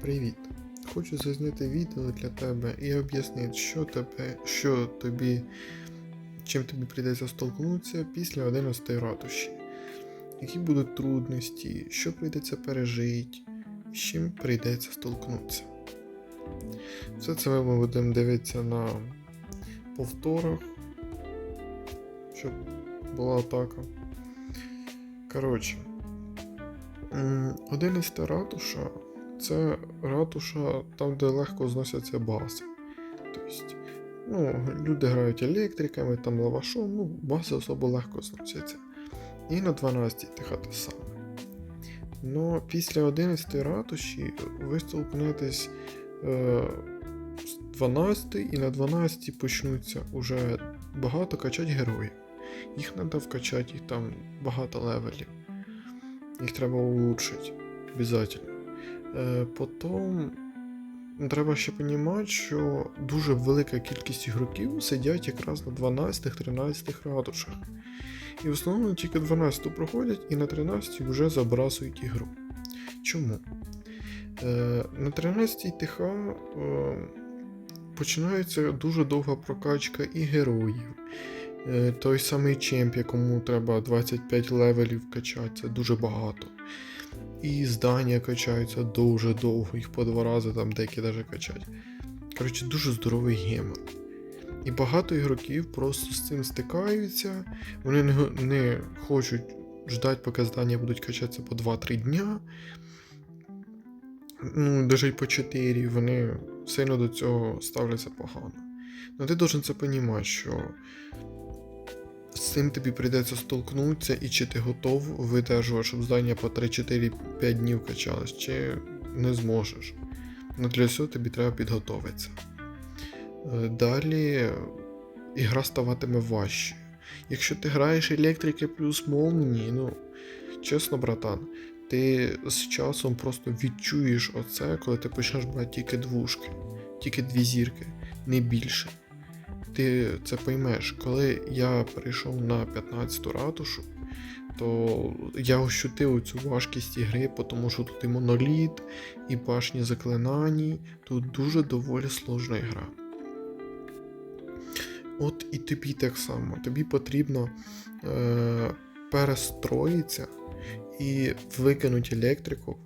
Привіт! Хочу зазняти відео для тебе і об'яснити, що тебе, що тобі, чим тобі прийдеться столкнутися після 11 ратуші. Які будуть трудності, що прийдеться пережити, з чим прийдеться столкнутися. Все це ми будемо дивитися на повторах, щоб була атака. Коротше, 11 ратуша це ратуша там, де легко зносяться бази. Тобто, ну, люди грають електриками, там лавашом, ну, бази особо легко зносяться. І на 12 тиха те саме. Но після 11 ратуші ви столкнетесь е, з 12 і на 12 почнуться уже багато качать героїв. Їх треба вкачати, їх там багато левелів. Їх треба улучшити. Обязательно. Е, Потім треба ще розуміти, що дуже велика кількість ігроків сидять якраз на 12-13 ратушах. І в основному тільки 12 проходять і на 13 вже забрасують ігру. Чому? Е, на 13 ТХ е, починається дуже довга прокачка і героїв. Той самий чемп, якому треба 25 левелів качати, це дуже багато. І здання качаються дуже довго, їх по два рази там деякі навіть качать. Коротше, дуже здоровий гемор. І багато ігроків просто з цим стикаються, вони не, не хочуть ждати, поки здання будуть качатися по 2-3 дня. Ну, навіть по 4, вони сильно до цього ставляться погано. Ну ти должен це розуміти, що з цим тобі прийдеться столкнутися, і чи ти готов видержувати, щоб здання по 3-4-5 днів качалось, чи не зможеш. Ну для цього тобі треба підготовитися. Е, Далі ігра ставатиме важче. Якщо ти граєш електрики плюс молнії, ну, чесно, братан, ти з часом просто відчуєш оце, коли ти почнеш брати тільки двушки, тільки дві зірки, не більше. Ти це поймеш, коли я перейшов на 15 ту ратушу, то я ощутив цю важкість ігри, тому що тут і моноліт, і башні заклинані, тут дуже доволі сложна гра. От і тобі так само. Тобі потрібно е, перестроїтися і викинути електрику,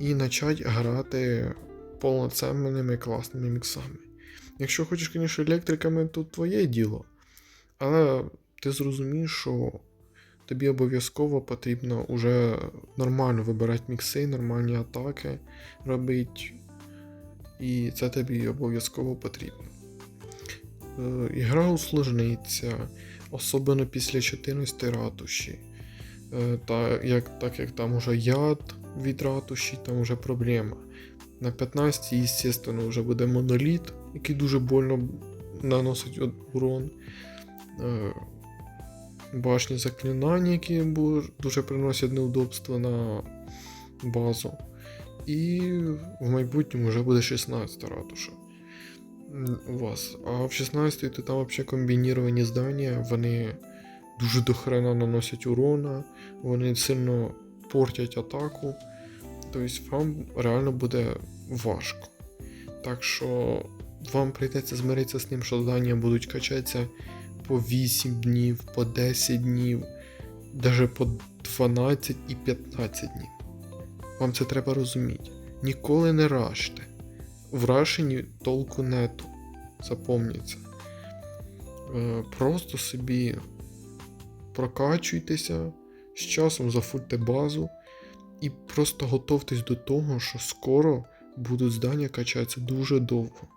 і почати грати повноцінними класними міксами. Якщо хочеш, звісно, електриками, то твоє діло. Але ти зрозумієш, що тобі обов'язково потрібно вже нормально вибирати мікси, нормальні атаки робити. І це тобі обов'язково потрібно. Е, Ігра усложниться, особливо після 14 ратуші. Е, Та, як, так як там уже яд від ратуші, там вже проблема. На 15-й, звісно, вже буде моноліт, який дуже больно наносить урон. Е, Башні заклинання, які дуже приносять неудобства на базу. І в майбутньому вже буде 16 ратуша у вас. А в 16 то там взагалі комбініровані здання, вони дуже дохрена наносять урона, вони сильно портять атаку. Тобто вам реально буде важко. Так що вам прийдеться змиритися з тим, що здання будуть качатися по 8 днів, по 10 днів, навіть по 12 і 15 днів. Вам це треба розуміти. Ніколи не раште. В рашенні толку нету. Запомніться. Е, Просто собі прокачуйтеся, з часом зафульте базу і просто готовтесь до того, що скоро будуть здання качатися дуже довго.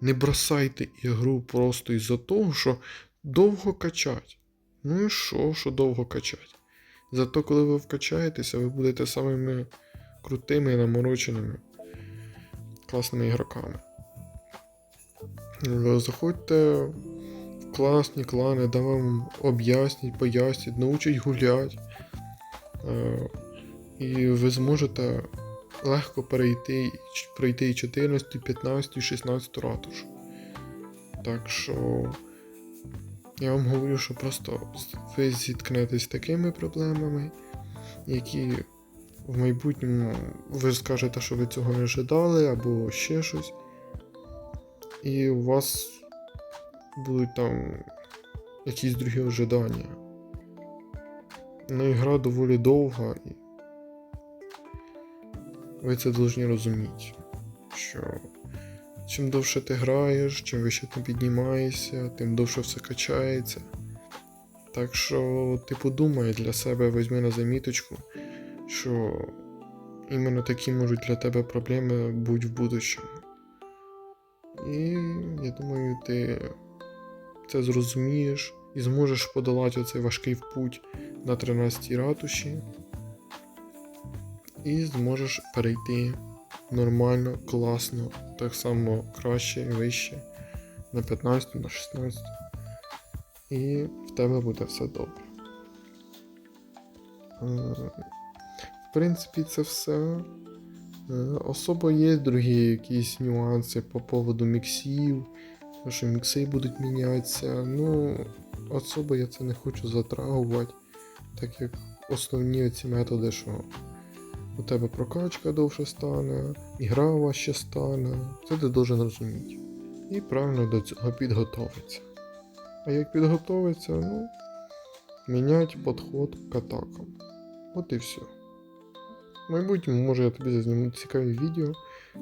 Не бросайте ігру просто із-за того, що довго качать. Ну і що, що довго качать? Зато коли ви вкачаєтеся, ви будете самими крутими і намороченими класними ігроками. Заходьте класні клани, де вам об'яснять, пояснять, научать гулять. Е, І ви зможете легко перейти, пройти і 14, 15, 16 ратуш. Так що я вам говорю, що просто ви зіткнетесь з такими проблемами, які в майбутньому ви скажете, що ви цього не ожидали, або ще щось. І у вас будуть там якісь другі ожидання. Ну, ігра доволі довга, і ви це повинні розуміти, що чим довше ти граєш, чим вище ти піднімаєшся, тим довше все качається. Так що ти подумай для себе, візьми на заміточку, що іменно такі можуть для тебе проблеми бути в будущому. І я думаю, ти це зрозумієш і зможеш подолати оцей важкий путь на 13 ратуші. І зможеш перейти нормально, класно, так само краще і вище на 15, на 16. І в тебе буде все добре. Е, В принципі, це все. Е, Особо є другі якісь нюанси по поводу міксів, що мікси будуть мінятися. Ну, особо я це не хочу затрагувати, так як основні ці методи, що у тебе прокачка довше стане, ігра важче стане, це ти должен розуміти. І правильно до цього підготовитися. А як підготовиться, ну, міняти підход к атакам. От і все. В майбутньому, може, я тобі зазніму цікаві відео,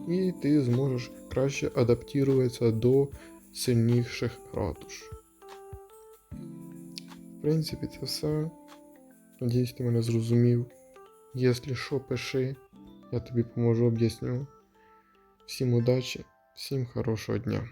і ти зможеш краще адаптуватися до сильніших ратуш. В принципі, це все. Надіюсь, ти мене зрозумів. Якщо що, пиши, я тобі поможу, об'ясню. Всім удачі, всім хорошого дня.